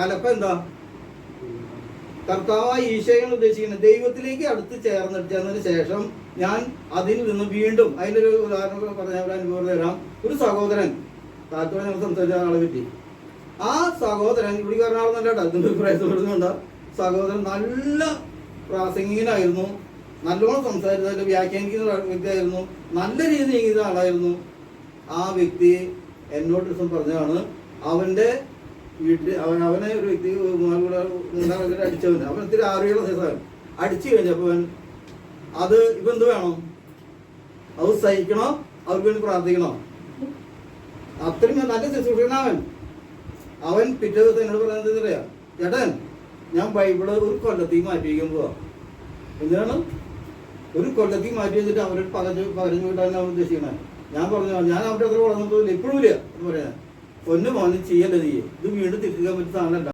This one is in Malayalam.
കലപ്പ എന്താ കർത്താവായ ഈശോയാണ് ഉദ്ദേശിക്കുന്നത്. ദൈവത്തിലേക്ക് അടുത്ത് ചേർന്ന് ചേർന്നതിന് ശേഷം ഞാൻ അതിൽ നിന്ന് വീണ്ടും അതിനൊരു ഉദാഹരണം പറഞ്ഞ ഒരു അനുഭവം തരാം. ഒരു സഹോദരൻ. താത്പര്യം ഞങ്ങൾ സംസാരിച്ച ആളെ പറ്റി. ആ സഹോദരൻ ഇവിടെ കാരണമാണെന്നല്ല കേട്ടോ. അതിന്റെ പ്രയത്നപ്പെടുന്നുണ്ട് സഹോദരൻ നല്ല പ്രാസംഗികനായിരുന്നു. നല്ലോണം സംസാരിച്ചതിൽ വ്യാഖ്യാനിക്കുന്ന വ്യക്തിയായിരുന്നു. നല്ല രീതിയിൽ ആളായിരുന്നു. ആ വ്യക്തി എന്നോട് ദിവസം പറഞ്ഞതാണ് അവന്റെ വീട്ടിൽ അവൻ അവനെ ഒരു വ്യക്തി കൂടെ അടിച്ചവൻ അവൻ ഇത്തിരി ആരോഗ്യമുള്ള സൈസാണ് അടിച്ചു കഴിഞ്ഞപ്പോൾ അവൻ അത് ഇപ്പൊ എന്ത് വേണം? അത് സഹിക്കണോ? അവർക്ക് വേണ്ടി പ്രാർത്ഥിക്കണോ? അത്രയും നല്ല ശുശ്രൂഷകനാവൻ അവൻ. പിറ്റേ ദിവസം എന്നോട് പറയുന്നത് അറിയാം? ചേട്ടൻ ഞാൻ ബൈബിൾ ഒരു കൊല്ലത്തേക്ക് മാറ്റി വയ്ക്കാൻ പോവാ. എന്തിനാണ്? ഒരു കൊല്ലത്തേക്ക് മാറ്റി വെച്ചിട്ട് അവരോട് പകച്ചു പകരഞ്ഞു വിട്ടാൻ അവൻ ഉദ്ദേശിക്കണേ. ഞാൻ പറഞ്ഞു ഞാൻ അവരുടെ അത്ര വളർന്നപ്പോൾ ഇപ്പോഴും ഇല്ല. എന്ന് പറയാൻ പൊന്നു മോനെ ചെയ്യല്ലേ നീ? ഇത് വീണ്ടും തിരിക്കാൻ പറ്റുന്ന സാധനമല്ല.